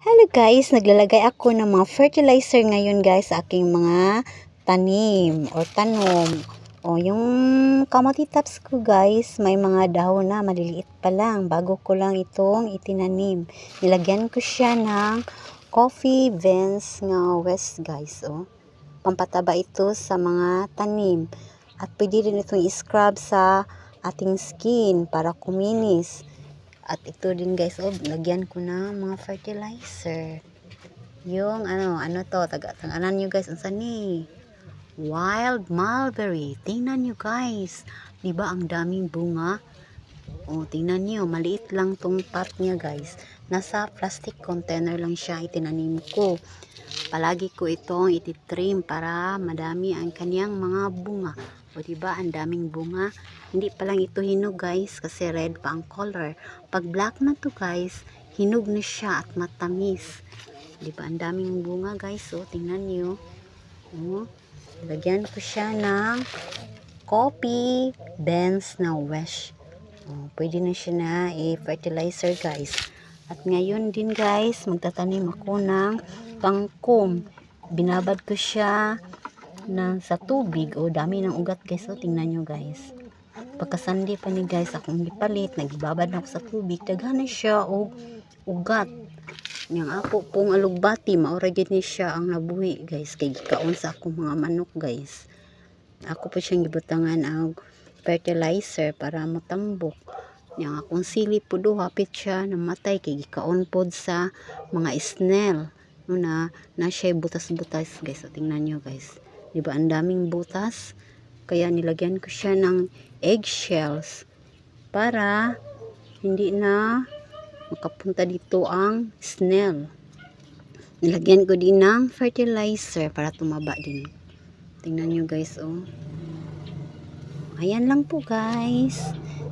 Hello guys, naglalagay ako ng mga fertilizer ngayon guys sa aking mga tanim or tanom. O yung kamote tops ko guys, may mga dahon na maliliit pa lang bago ko lang itong itinanim. Nilagyan ko siya ng coffee beans nga west guys. O. Pampataba ito sa mga tanim. At pwede rin itong i-scrub sa ating skin para kuminis. At ito din guys, oh, lagyan ko na mga fertilizer. Yung ano, ano to, taga, tanganan nyo guys, ang ni? Wild mulberry. Tingnan nyo guys. Di ba ang daming bunga? Oh, tingnan nyo, maliit lang tong pot niya guys. Nasa plastic container lang siya itinanim ko. Palagi ko itong ititrim para madami ang kanyang mga bunga. O diba, ang daming bunga. Hindi pa lang ito hinog guys kasi red pa ang color. Pag black na to guys, hinog na siya at matamis. Diba, ang daming bunga guys. O, tingnan nyo. O, lagyan ko siya ng coffee beans na wesh. O, pwede na siya na i-fertilizer guys. At ngayon din guys, magtatanim ako ng kangkong. Binabad ko siya na sa tubig. O dami ng ugat guys. So tingnan nyo guys. Pagkasandi pa ni guys akong gipalit. Nagibabad na ako sa tubig. Daghan na siya o ugat. Yang ako pong alugbati maura gid ni siya ang nabuhi guys. Kay gikaon sa akong mga manok guys. Ako pa siyang gibutangan og fertilizer para matambok yang akong sili po do hapit siya namatay kay gikaon pod sa mga snail na na siya butas-butas guys so tingnan nyo guys Di ba ang daming butas? Kaya nilagyan ko siya ng eggshells para hindi na makapunta dito ang snail. Nilagyan ko din ng fertilizer para tumaba din. Tingnan nyo guys, oh. Ayan lang po guys.